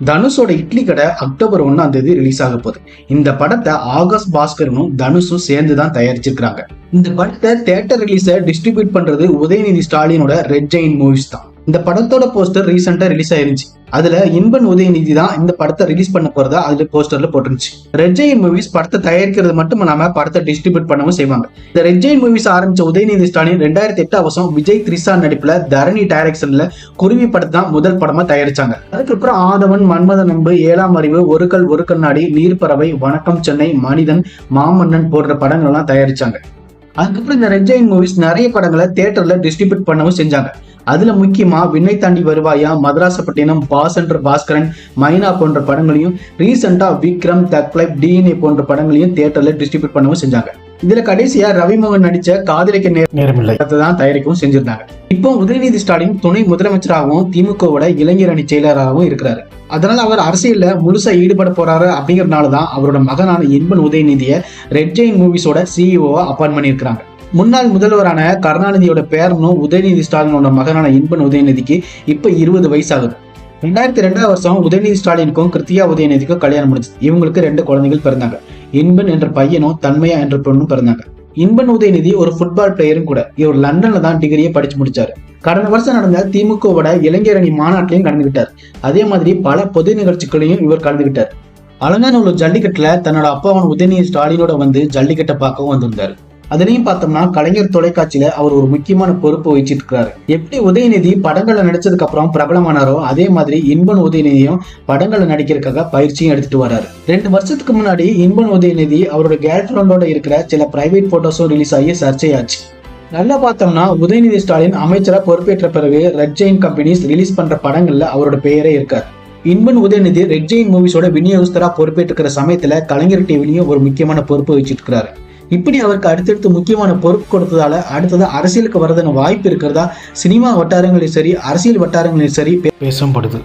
தனுஷோட இட்லி கடை அக்டோபர் ஒன்னாம் தேதி ரிலீஸ் ஆக போகுது. இந்த படத்தை ஆகஸ்ட் பாஸ்கரனும் தனுஷும் சேர்ந்து தான் தயாரிச்சிருக்காங்க இந்த படத்தை தேட்டர் ரிலீஸை டிஸ்ட்ரிபியூட் பண்றது உதயநிதி ஸ்டாலினோட ரெட் ஜெயின் மூவிஸ் தான். இந்த படத்தோட போஸ்டர் ரீசெண்டா ரிலீஸ் ஆயிருந்துச்சு. அதுல இன்பன் உதயநிதி தான் இந்த படத்தை ரிலீஸ் பண்ண போறதா அதுல போஸ்டர்ல போட்டுருந்துச்சு. ரெட் ஜெயின் மூவிஸ் படத்தை தயாரிக்கிறது மட்டும் இல்லாம படத்தை டிஸ்ட்ரிபியூட் பண்ணவும் செய்வாங்க. இந்த ரெட் ஜெயின் மூவிஸ் ஆரம்பிச்ச உதயநிதி ஸ்டாலின் ரெண்டாயிரத்தி எட்டு அவசம் விஜய் த்ரிஷா நடிப்புல தரணி டைரக்ஷன்ல குருவி படத்தை தான் முதல் படமா தயாரிச்சாங்க. அதுக்கப்புறம் ஆதவன் மன்மத நம்பு ஏழாம் அறிவு ஒரு கல் ஒரு கண்ணாடி நீர்ப்பறவை வணக்கம் சென்னை மனிதன் மாமன்னன் போன்ற படங்கள்லாம் தயாரிச்சாங்க. அதுக்கப்புறம் இந்த ரெட் ஜெயின் மூவிஸ் நிறைய படங்களை தேட்டர்ல டிஸ்ட்ரிபியூட் பண்ணவும் செஞ்சாங்க. அதுல முக்கியமா விண்ணை தாண்டி வருவாயா மதராசப்பட்டினம் பாஸ் என்ற பாஸ்கரன் மைனா போன்ற படங்களையும் ரீசெண்டா விக்ரம் தக் லைஃப் டிஎன்ஏ போன்ற படங்களையும் தியேட்டர்ல டிஸ்ட்ரிபியூட் பண்ணவும் செஞ்சாங்க. இதுல கடைசியா ரவிமோகன் நடிச்ச காதலிக்க நேர நேரமில்லை. தான் தயாரிக்கவும் செஞ்சிருந்தாங்க. இப்போ உதயநிதி ஸ்டாலின் துணை முதலமைச்சராகவும் திமுகவோட இளைஞர் அணி செயலராகவும் இருக்கிறாரு. அதனால அவர் அரசியல்ல முழுசா ஈடுபட போறாரு அப்படிங்கறதுனால தான் அவரோட மகனான இன்பன் உதயநிதியை ரெட் ஜெயின் மூவிஸோட சிஇஓவா அப்பாயின் பண்ணியிருக்காங்க முன்னாள் முதல்வரான கருணாநிதியோட பேரனும் உதயநிதி ஸ்டாலினோட மகனான இன்பன் உதயநிதிக்கு இப்ப இருபது வயசு ஆகுது ரெண்டாயிரத்தி ரெண்டாவது வருஷம் உதயநிதி ஸ்டாலினுக்கும் கிருத்தியா உதயநிதிக்கும் கல்யாணம் முடிஞ்சது. இவங்களுக்கு ரெண்டு குழந்தைகள் பிறந்தாங்க. இன்பன் என்ற பையனும் தன்மையா என்ற பொண்ணும் பிறந்தாங்க. இன்பன் உதயநிதி ஒரு ஃபுட்பால் பிளேயரும் கூட. இவர் லண்டன்ல தான் டிகிரியை படிச்சு முடிச்சாரு. கடந்த வருஷம் நடந்த திமுகவோட இளைஞர் அணி மாநாட்டிலையும் கலந்துகிட்டார் அதே மாதிரி பல பொது நிகழ்ச்சிகளையும் இவர் கலந்துகிட்டார் அலங்காநல்லூர் ஜல்லிக்கட்டுல தன்னோட அப்பாவான உதயநிதி ஸ்டாலினோட வந்து ஜல்லிக்கட்டை பார்க்கவும் வந்திருந்தாரு. அதுலயும் பார்த்தோம்னா கலைஞர் தொலைக்காட்சியில அவர் ஒரு முக்கியமான பொறுப்பு வச்சிட்டு இருக்காரு எப்படி உதயநிதி படங்கள்ல நடிச்சதுக்கு அப்புறம் பிரபலமானாரோ அதே மாதிரி இன்பன் உதயநிதியும் படங்கள்ல நடிக்கிறதுக்காக பயிற்சியும் எடுத்துட்டு வராரு. ரெண்டு வருஷத்துக்கு முன்னாடி இன்பன் உதயநிதி அவரோட கேர்ள் ஃபிரெண்டோட இருக்கிற சில பிரைவேட் போட்டோஸும் ரிலீஸ் ஆகி சர்ச்சையாச்சு. நல்லா பார்த்தோம்னா உதயநிதி ஸ்டாலின் அமைச்சரா பொறுப்பேற்ற பிறகு ரெட் ஜெயின் கம்பெனிஸ் ரிலீஸ் பண்ற படங்கள்ல அவரோட பெயரே இருக்காரு. இன்பன் உதயநிதி ரெட் ஜெயின் மூவிஸோட விநியோகஸ்தரா பொறுப்பேற்றுக்கிற சமயத்துல கலைஞர் டிவிலையும் ஒரு முக்கியமான பொறுப்பு வச்சிருக்கிறாரு இப்படி அவருக்கு அடுத்தடுத்து முக்கியமான பொறுப்பு கொடுத்ததால அடுத்தது அரசியலுக்கு வரதுன்னு வாய்ப்பு இருக்கிறதா? சினிமா வட்டாரங்களிலும் சரி அரசியல் வட்டாரங்களிலும் சரி பேசப்படுது